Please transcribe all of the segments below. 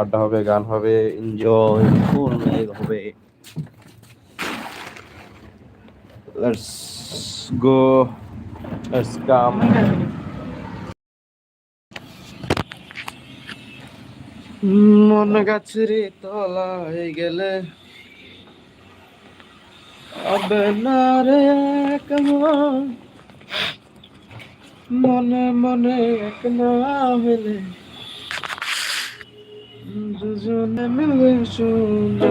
আড্ডা হবে, গান হবে এনজয় ফুল হবে। লেটস গো লেটস কাম মন গাছের তলায় গেলে মনে। মনে এক না দুজনে মিলে শুনে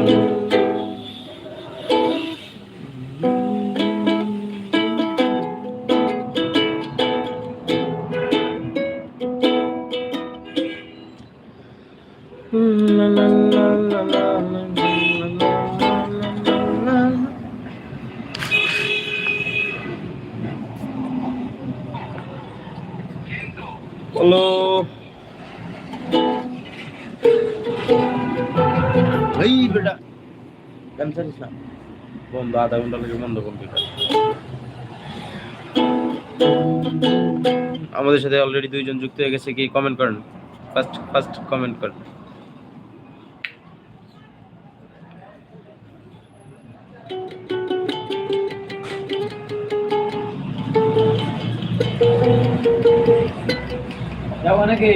La la la la la la la এই বেটা। জানিস না? বন্ধ আধা ঘণ্টা লাগে বন্ধ কম্পিউটার আমাদের সাথে অলরেডি দুইজন যুক্ত হয়ে গেছে কি কমেন্ট করেন? ফার্স্ট ফার্স্ট কমেন্ট করেন। যাব নাকি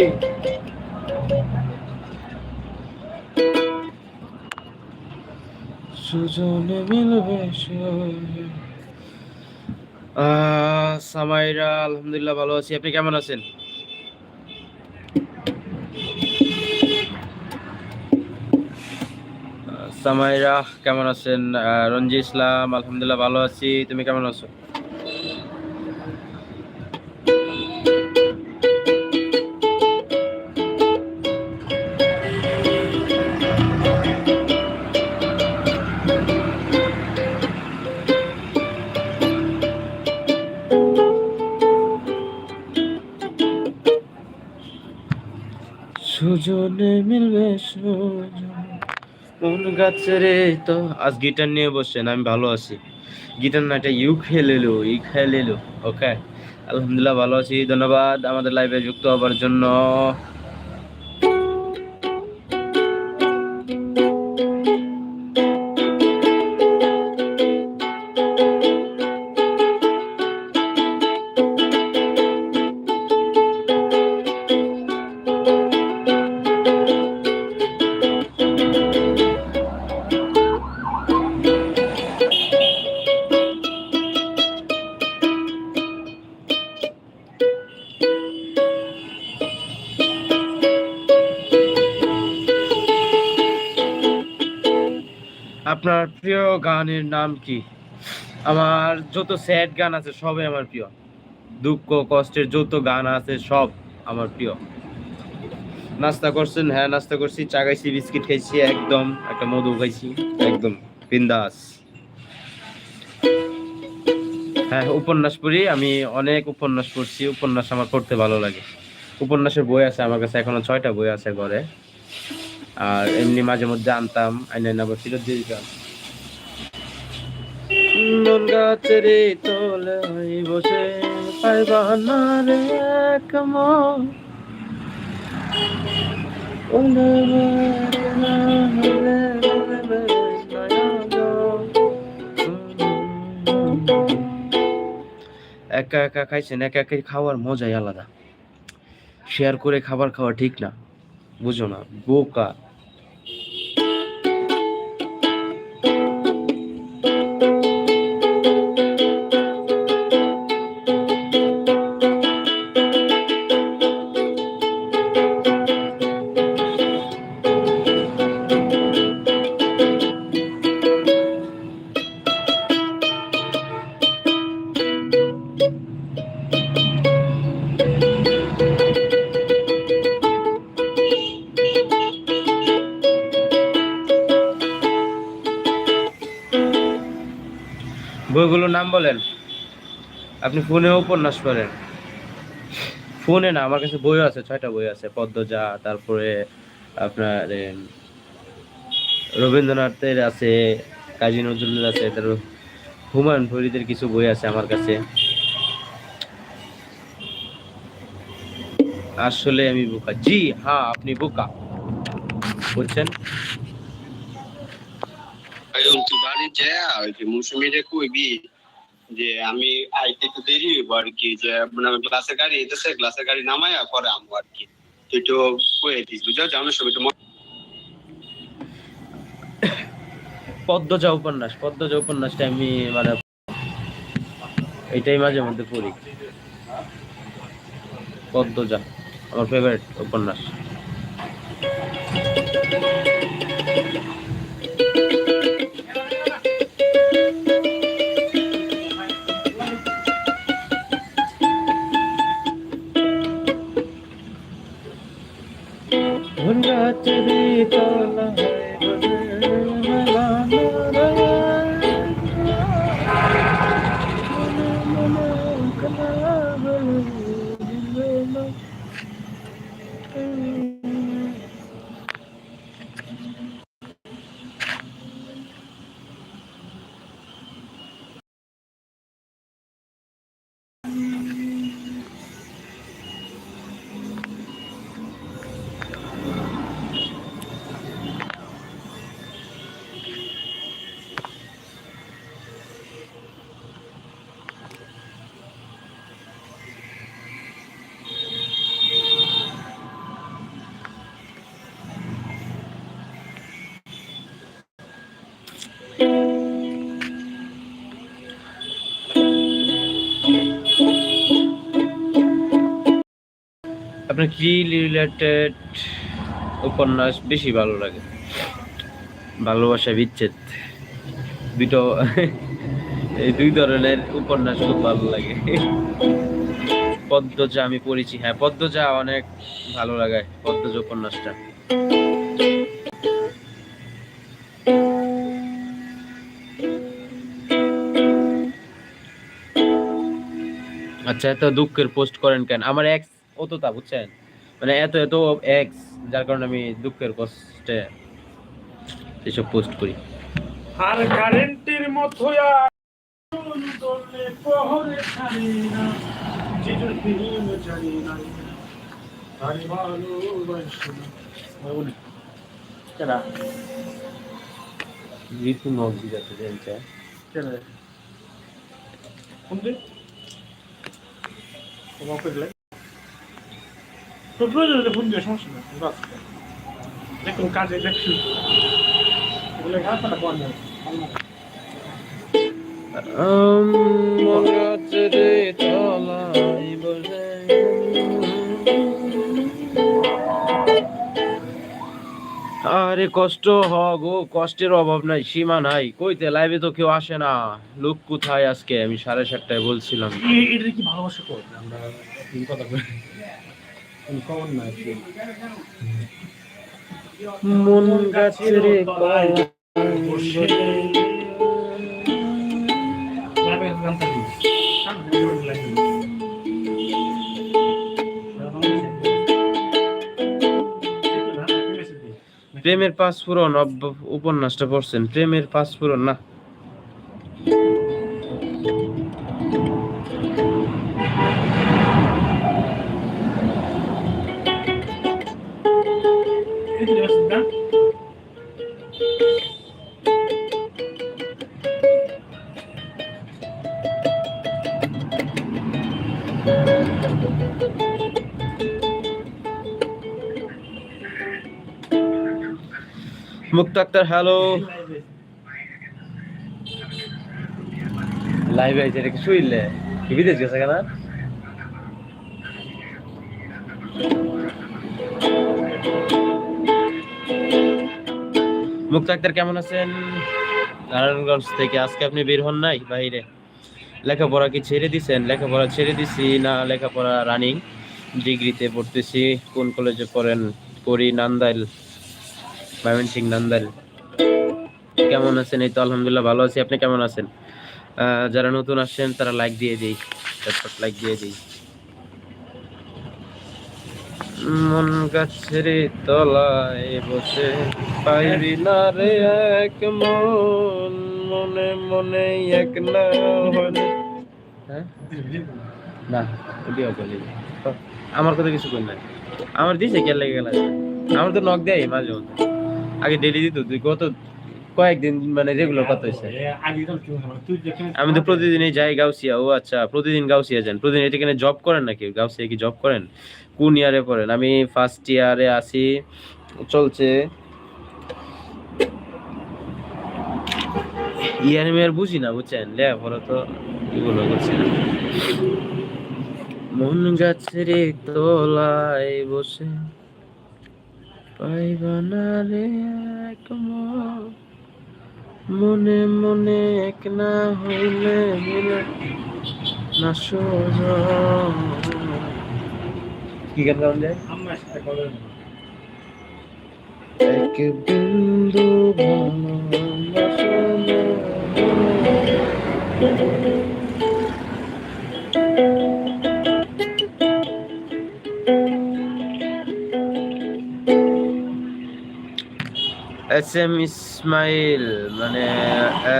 সুজনে মিলবে সামাইরা, আলহামদুলিল্লাহ ভালো আছি। আপনি কেমন আছেন? সামাইরা, কেমন আছেন? রঞ্জি ইসলাম, আলহামদুলিল্লাহ ভালো আছি। তুমি কেমন আছো? কোন রে তো। আজ গিটার নিয়ে বসছেন, আমি ভালো আছি। গিটার না, এটা ইউ খেলেলো, ই খেলেলো ওকে আলহামদুলিল্লাহ ভালো আছি, ধন্যবাদ। আমাদের লাইভে যুক্ত হবার জন্য। গানের নাম কি? আমার যত স্যাড গান আছে সবই আমার প্রিয়। দুঃখ, কষ্টের যত গান আছে সব আমার প্রিয়। নাস্তা করছেন? হ্যাঁ নাস্তা করছি। চা খাইছি, বিস্কিট খাইছি, একদম। একটা মধু খাইছি। একদম। বিন্দাস। হ্যাঁ উপন্যাস পড়ি। আমি অনেক উপন্যাস পড়ছি। উপন্যাস আমার পড়তে ভালো লাগে। উপন্যাসের বই আছে আমার কাছে। এখনও ছয়টা বই আছে ঘরে। আর এমনি মাঝে মধ্যে আনতাম। আইনে আবার ফিরত দিয়ে দিতাম গাছের তোলে বসে পাইবা না রে এক। একা একা খাইছেন, একা একা খাওয়ার মজাই আলাদা। শেয়ার করে খাবার খাওয়া ঠিক না। বুঝো না, বোকা। বইগুলোর নাম বলেন। আপনি ফোনে উপন্যাস পড়েন। ফোনে না, আমার কাছে বই আছে, ছয়টা বই আছে, পদ্মজা, তারপরে আপনার রবীন্দ্রনাথের আছে, কাজী নজরুলের আছে তারপর হুমায়ুন ফরিদের কিছু বই আছে আমার কাছে। আসলে আমি বোকা। জি হ্যাঁ আপনি বোকা। বুঝছেন? তুই বাড়ি যায় ওই যে মৌসুমিরে কইবি যে আমি আইতে একটু দেরি হইব আর কি, যে মানে আমি ক্লাসের গাড়ি এসেছে ক্লাসের গাড়ি নামায়া পরে আমবো আর কি। তুই একটু কয়ে দিস বুঝছ যাওয়ার সময় একটু পদ্মজা উপন্যাস, পদ্মজা উপন্যাসটা আমি মানে এটাই মাঝে মধ্যে পড়ি। পদ্মজা, আমার ফেভারিট উপন্যাস। আপনার কি রিলেটেড উপন্যাস বেশি ভালো লাগে? ভালোবাসা, বিচ্ছেদ, দুটো এই দুই ধরনের উপন্যাস খুব ভালো লাগে। পদ্মজা আমি পড়েছি। হ্যাঁ পদ্মজা অনেক ভালো লাগে, পদ্মজা উপন্যাসটা। আচ্ছা এত দুঃখের পোস্ট করেন কেন? আমার এক্স তা বুঝছেন। মানে এত এত এক্স যার কারণে আমি দুঃখের পোস্টে এসব পোস্ট করি। আর কারেন্টের মতো ঋতু যাতে জানছে কেনা কোন দিন? তো প্রয়োজন হলে ফোন দিয়ে সমস্যা নেই বাস দেখুন কাজে দেখছি এগুলো ঘাটটা কোন যায় গাছেরে তলায় বসে আরে কষ্ট হ গো কষ্টের অভাব নাই সীমা নাই কইতে লাইভে তো কেউ আসে না লোক কোথায় আজকে আমি সাড়ে সাতটায় বলছিলাম এটা কি ভালোবাসা করবে আমরা কথা বলি মন গাছের দিই প্রেমের পাঁচফোড়ন অব- উপন্যাসটা পড়ছেন। প্রেমের পাঁচফোড়ন না। মুক্ত আক্তার হ্যালো। লাইভ আইছে এটা কি শুইলে? কি বিদেশ গেছে কেনা? মুক্ত আক্তার কেমন আছেন? নারায়ণগঞ্জ থেকে আজকে আপনি বের হন নাই বাইরে? লেখাপড়া কি ছেড়ে দিছেন? লেখাপড়া ছেড়ে দিছি না লেখাপড়া রানিং ডিগ্রিতে পড়তেছি। কোন কলেজে পড়েন? করি নান্দাইল। ময়মনসিং নান্দাইল কেমন আছেন? এই তো আলহামদুলিল্লাহ ভালো আছি। আপনি কেমন আছেন? যারা নতুন আসছেন, তারা লাইক দিয়ে দিই। চটপট লাইক দিয়ে দিই। মন গাছের তলায় বসে পাইবি না রে এক মন, মনে মনে এক না হলে হ্যাঁ? না ওটিও বলি আমার কথা কিছু কই না। আমার দিছে কে লেগে গেল? আমার তো নক দেয় মাঝে মধ্যে। আগে ডেলি দিত কত কয়েকদিন মানে রেগুলার কত হয়েছে। আমি তো প্রতিদিনই যাই গাউসিয়া, ও আচ্ছা প্রতিদিন গাউসিয়া যান। প্রতিদিন এটা এখানে জব করেন নাকি? গাউসিয়া কি জব করেন? কোন ইয়ারে পড়েন? আমি ফার্স্ট ইয়ারে আসি চলছে। ইয়ার আমি আর বুঝি না, বুঝছেন? লে, পরে তো এগুলো করছি না। মন গাছের তলায় বসে পাইবা না রে এক মনে। মনে এক না হইলে মিলে না সোজ কি গান গাউন যায়? এক বিন্দু এম ইসমাইল মানে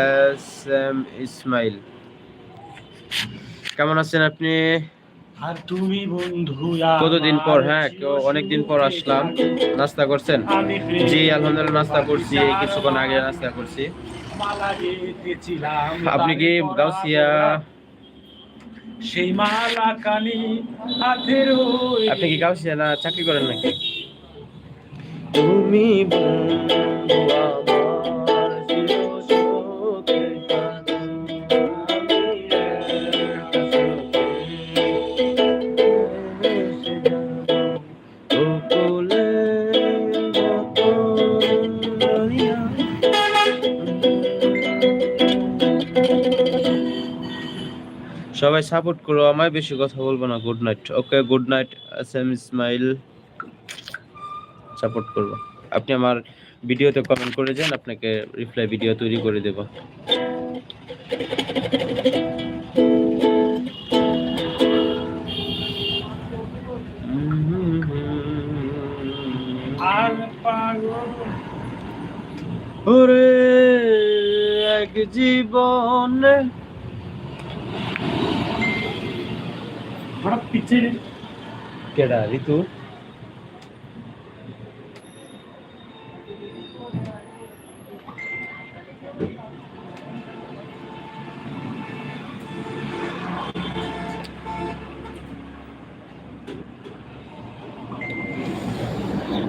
এস এম ইসমাইল। কেমন আছেন আপনি? আর তুমি বন্ধু কতদিন পর হ্যাঁ অনেকদিন পর আসলাম। নাস্তা করছেন? জি আলহামদুলিল্লাহ নাস্তা করছি। কিছুক্ষণ আগে নাস্তা করছি। আপনি কি গাউসিয়া? সেই মালা কানি হাতের আপনি কি গাউসিয়া না চাকরি করেন নাকি? রহিয়া। সবাই সাপোর্ট করো, আমায় বেশি কথা বলব না good night okay good night S Ismail support করব। আপনি আমার ভিডিওতে কমেন্ট করে যান আপনাকে রিপ্লাই ভিডিও তৈরি করে দেব। ওরে এক জীবনে। হঠাৎ পিছিয়ে কেডা ঋতু?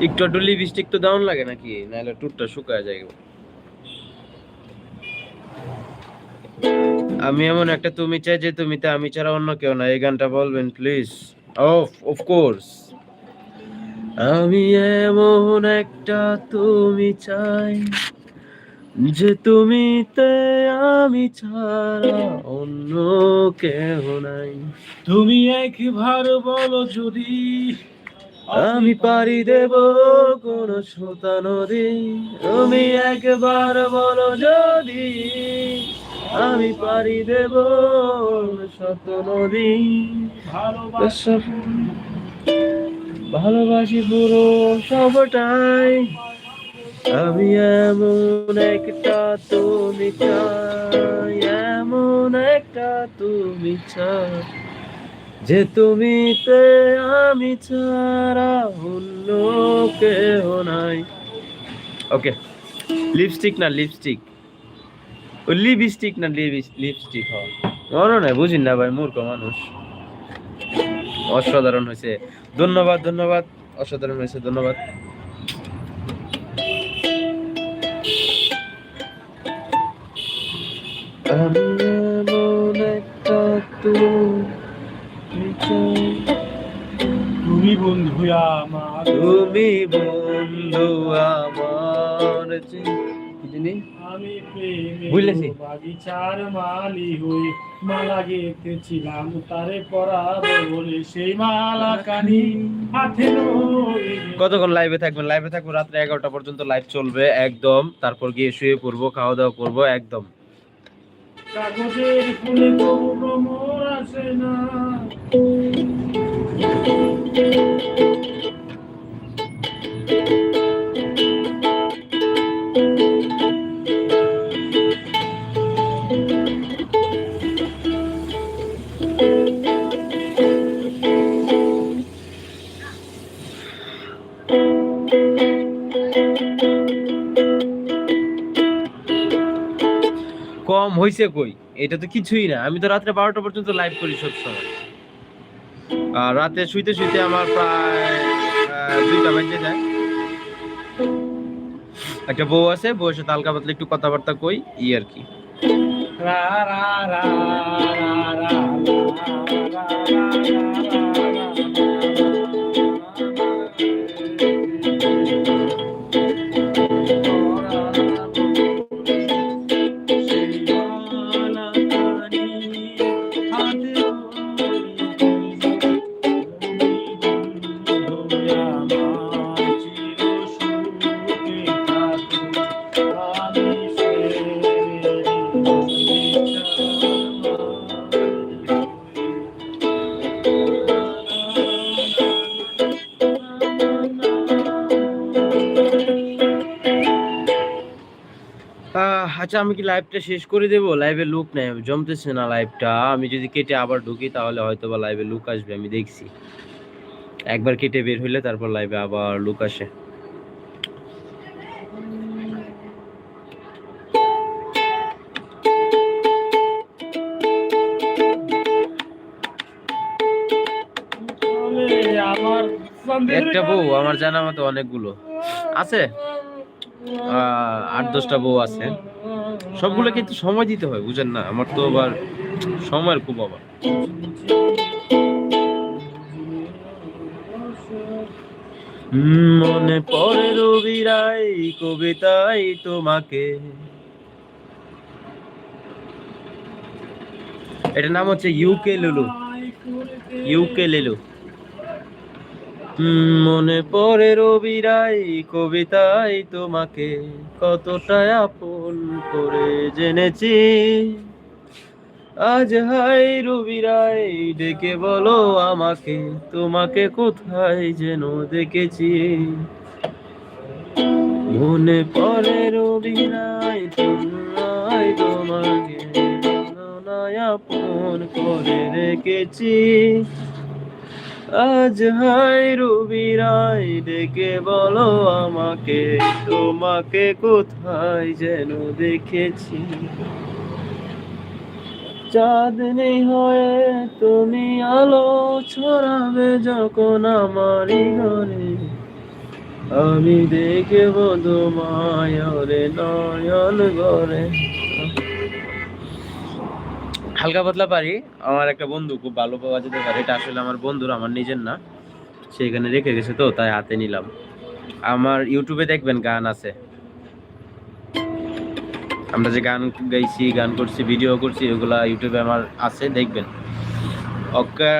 একটু একটু লিপস্টিক তো দাউন লাগে নাকি? নাহলে টুটটা শুকায় যায়। আমি এমন একটা তুমি চাই যে তুমিতে আমি ছাড়া অন্য কেউ না। এই গানটা বলবেন প্লিজ অফ অফ কোর্স আমি এমন একটা তুমি চাই যে তুমিতে আমি ছাড়া অন্য কেউ নাই। তুমি একবার বলো যদি আমি পারি দেব কোন শ্রোতা নদী। তুমি একবার বলো যদি আমি পারি দেব শত নদী। ভালোবাসা। ভালোবাসি পুরো সবটাই। আমি এমন একটা তুমি চাই, এমন একটা তুমি চাই, যে তুমিতে আমি ছাড়া অন্য কেউ নাই। ওকে লিপস্টিক না লিপস্টিক লিপস্টিক না লিপস্টিক হয়। মনে নাই বুঝিন না ভাই, মূর্খ মানুষ। অসাধারণ হয়েছে। ধন্যবাদ ধন্যবাদ। অসাধারণ হয়েছে, ধন্যবাদ। এমন একটা তুমি বন্ধু আমার। তুমি বন্ধু আমার আমি বুঝলেছি। বাগিচার মালি হই মালা গেঁথেছিলাম তারে পরাবো বলে সেই মালা কানি হাতে কতক্ষণ লাইভে থাকবেন? লাইভে থাকব রাত্রে এগারোটা পর্যন্ত লাইভ চলবে একদম। তারপর গিয়ে শুয়ে পড়ব খাওয়া দাওয়া করব একদম। কাগজের ফুলে তবু ভ্রমর আছে না। কম হইছে কই এটা তো কিছুই না আমি তো রাত্রে বারোটা পর্যন্ত লাইভ করি সবসময় আর রাতে শুইতে শুইতে আমার প্রায় দুইটা বাজে যায় একটা বউ আছে বউয়ের সাথে হালকা পাতলা একটু কথাবার্তা কই ই আর কি রা রা রা রা রা আহ, আচ্ছা আমি কি লাইভটা শেষ করে দেবো? লাইভে লুক নেই, জমতেছে না লাইভটা আমি যদি কেটে আবার ঢুকি, তাহলে হয়তো বা লাইভে লুক আসবে, আমি দেখছি। একবার কেটে বের হইলে তারপর লাইভে আবার লুক আসে। একটা বউ, আমার জানা মতো অনেকগুলো। আছে? আট দশটা বউ আছে। সবগুলোকে কিন্তু সময় দিতে হয়, বুঝেন না? আমার তো আবার সময়ের খুব অভাব। মনে পড়ে রবি রবিরাই কবিতাই তোমাকে। এটার নাম হচ্ছে ইউকে লুলু ইউকে লেলু মনে পড়ে রবিরাই কবিতাই তোমাকে, কতটা আপন করে জেনেছি। আজ হাই রবিরাই, ডেকে বলো আমাকে, তোমাকে কোথায় যেন দেখেছি। মনে পড়ে রবিরাই, তোমায়, তোমাকে আপন করে রেখেছি। আজ হাই রবিরাই ডেকে বলো আমাকে, তোমাকে কোথায় যেন দেখেছি? চাঁদনি হয়ে তুমি আলো ছড়াবে যখন আমারই ঘরে আমি দেখব তোমায় নয়ন ঘরে হালকা পাতলা পারি। আমার একটা বন্ধু খুব ভালো পাওয়া যেতে পারে। এটা আসলে আমার বন্ধুর, আমার নিজের না। সে এখানে রেখে গেছে তো, তাই হাতে নিলাম। আমার ইউটিউবে দেখবেন গান আছে। আমরা যে গান গাইছি, গান করছি ভিডিও করছি ওগুলা ইউটিউবে আমার আছে, দেখবেন। ওকে।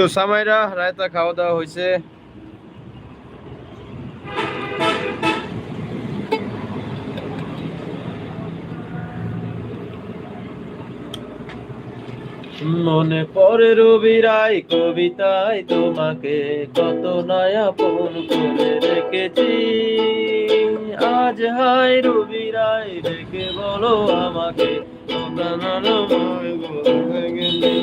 তো সামাইরা, রায়তা খাওয়া দাওয়া হয়েছে মনে পড়ে রবিরাই কবিতায় তোমাকে, কত নয়া ফোন করে রেখেছি আজ হাই রবিরাই রেখে বলো আমাকে গেলি।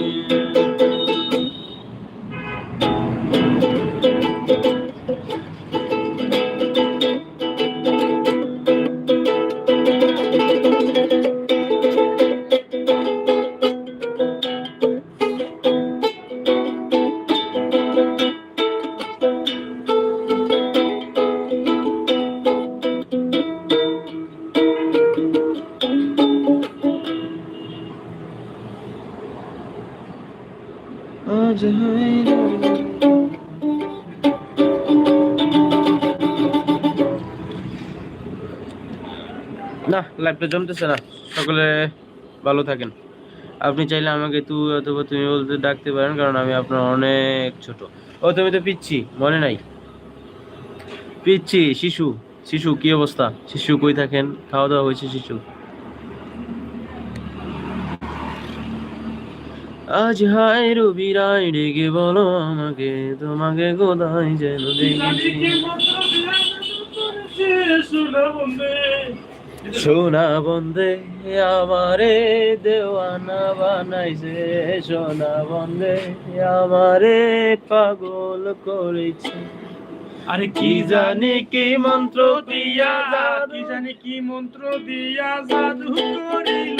লাইভটা জমতেছে না। সকলে ভালো থাকেন। আপনি চাইলে আমাকে তু অথবা তুমি বলতে ডাকতে পারেন, কারণ আমি আপনার অনেক ছোট। ও, তুমি তো পিচ্ছি, মনে নাই? পিচ্ছি, শিশু শিশু, কি অবস্থা? শিশু কই থাকেন? খাওয়া দাওয়া হয়েছে শিশু? আজ হাই রবিরাই ডেকে বলো আমাকে, তোমাকে কোথায় যেন দেখেছি? সোনা বন্দে আমারে দেওয়ানা বানাইছে। সোনা বন্দে আমারে পাগল করেছে। আরে কি জানি কি মন্ত্র দিয়া কি জানি কি মন্ত্র দিয়া জাদু করিল।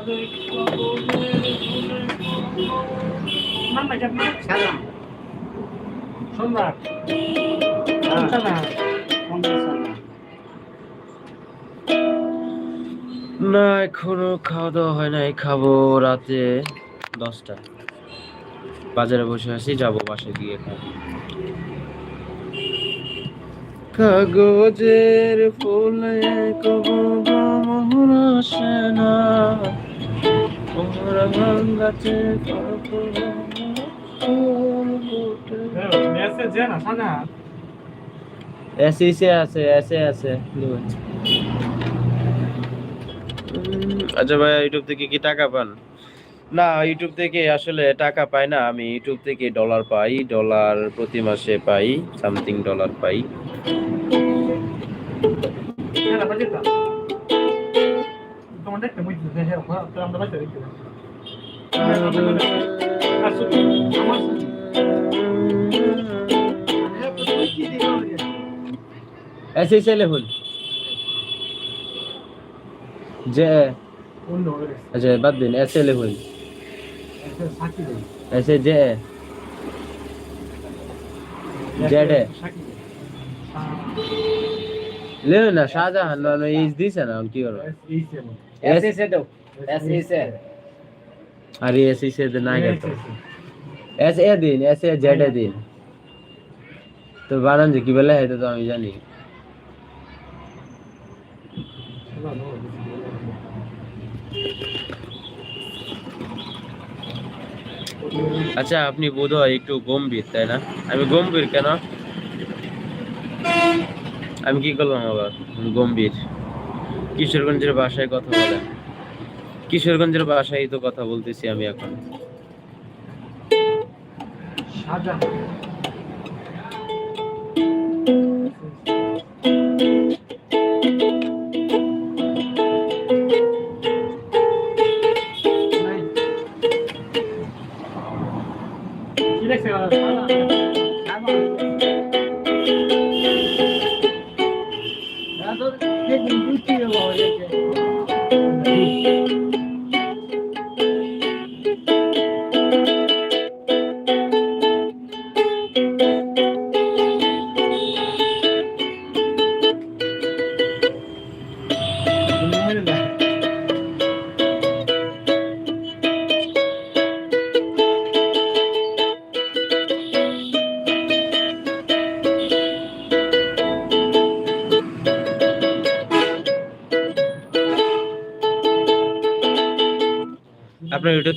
হ্যাঁ। না এখনও খাওয়া দাওয়া হয় নাই খাব রাতে দশটা বাজারে বসে আছি যাব বাসায় গিয়ে খাব। কাগজের ফুলে কবু মোহর সানা ऐसे से ऐसे ऐसे ऐसे উম, আচ্ছা ভাই ইউটিউব থেকে কি টাকা পান না ইউটিউব থেকে আসলে টাকা পাই না আমি ইউটিউব থেকে ডলার পাই ডলার প্রতি মাসে পাই সামথিং ডলার পাই হ্যাঁ বাজেটা তোমার দেখতে মুই দিতে হ্যাঁ হ্যাঁ তো আমরা বাইতে দেখতে আসো আমার ऐसे से लेवल जे অন্য হবে अच्छा बाद दिन ऐसे लेवल একটা সাকি দেই ऐसे जे जेड है সাকি দেই ले ना शाहजहां ना ना इज दिस है ना কি করো এই সেম ऐसे से दो ऐसे से আরে ऐसे से दे না গেল ऐसे এ দিন ऐसे জেড এ দিন তো বানান যে কি বলে এটা তো আমি জানি আচ্ছা আপনি বোধহয় একটু গম্ভীর তাই না আমি গম্ভীর কেন আমি কি করলাম আবার গম্ভীর কিশোরগঞ্জের ভাষায় কথা বলেন। কিশোরগঞ্জের ভাষায় তো কথা বলতেছি আমি এখন। সাজা। কি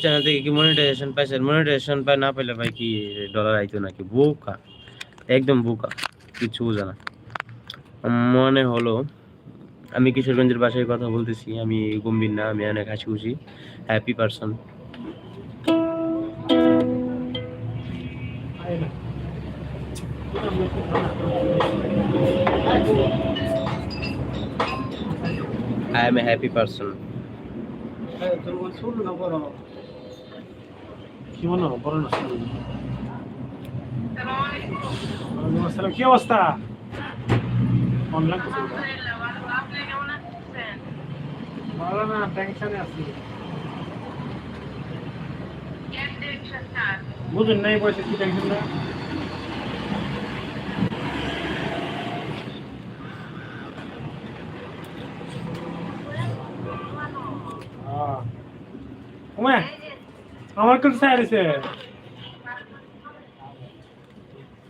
চ্যানেল থেকে কি মনিটাইজেশন পাইছেন? মনিটাইজেশন পাই না পাইলে ভাই কি ডলার আইতো নাকি? বোকা। একদম বোকা। কিছু বোঝে না। মনে হলো, আমি কিশোরগঞ্জের বাসায় কথা বলতেছি, আমি গম্ভীর না, আমি অনেক হাসি খুশি happy person I am a happy person Por una salida, por una salida, por una salida, por una salida, por una salida, por una salida, por por una আমার কোন স্যার আছে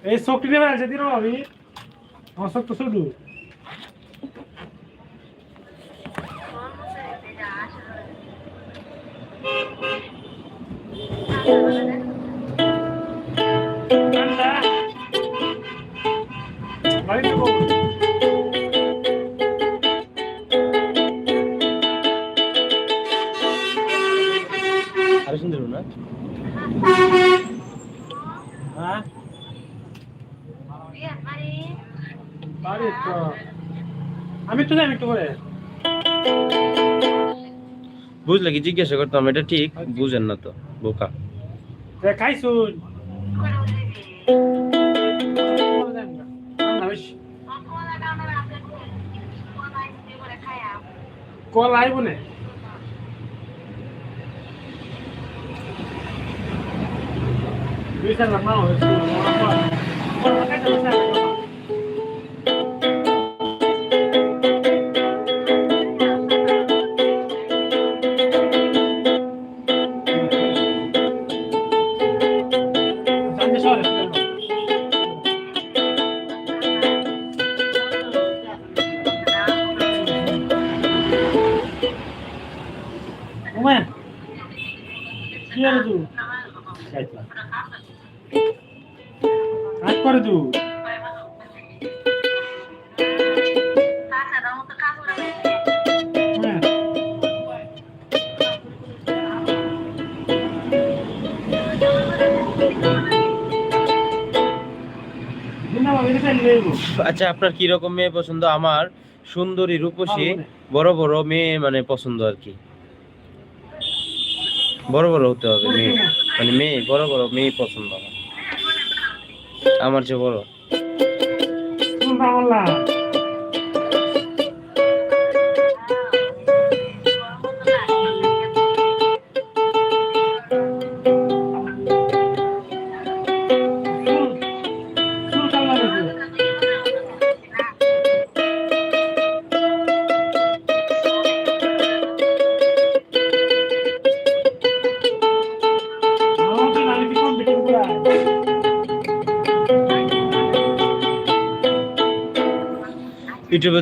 এই নেবে আছে দিন আমি আমার শক্ত শুধু কি জিজ্ঞাসা করতাম এটা ঠিক? বুঝেন না তো বোকা। কল আইব নে। দুই চার লাখ আচ্ছা আপনার কি রকম মেয়ে পছন্দ? আমার সুন্দরী রূপসী বড় বড় মেয়ে মানে পছন্দ আর কি। বড় বড় হতে হবে মেয়ে। মানে মেয়ে বড় বড় মেয়ে পছন্দ আমার। আমার যে বড়।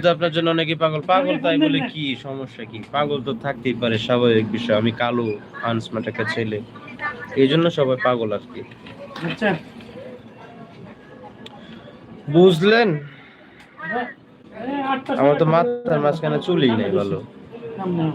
তো আপনার জন্য অনেকে পাগল। পাগল তাই বলে কি সমস্যা কি? পাগল তো থাকতেই পারে স্বাভাবিক বিষয়। আমি কালো আনস্মার্ট একটা ছেলে। এই জন্য সবাই পাগল আর কি। আচ্ছা। বুঝলেন? আমার তো মাথার মাঝখানে চুলই নেই ভালো। সামনে।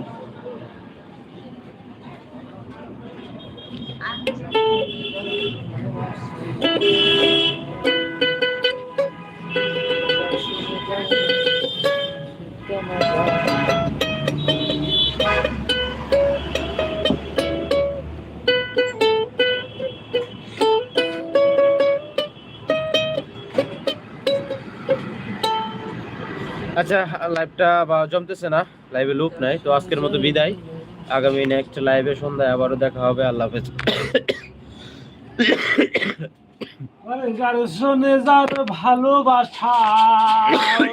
আচ্ছা লাইভটা জমতেছে না লাইভে লুপ নাই, তো আজকের মতো বিদায়। আগামী নেক্সট লাইভে সন্ধ্যায় আবারও দেখা হবে, আল্লাহ হাফেজ। ভালোবাসা।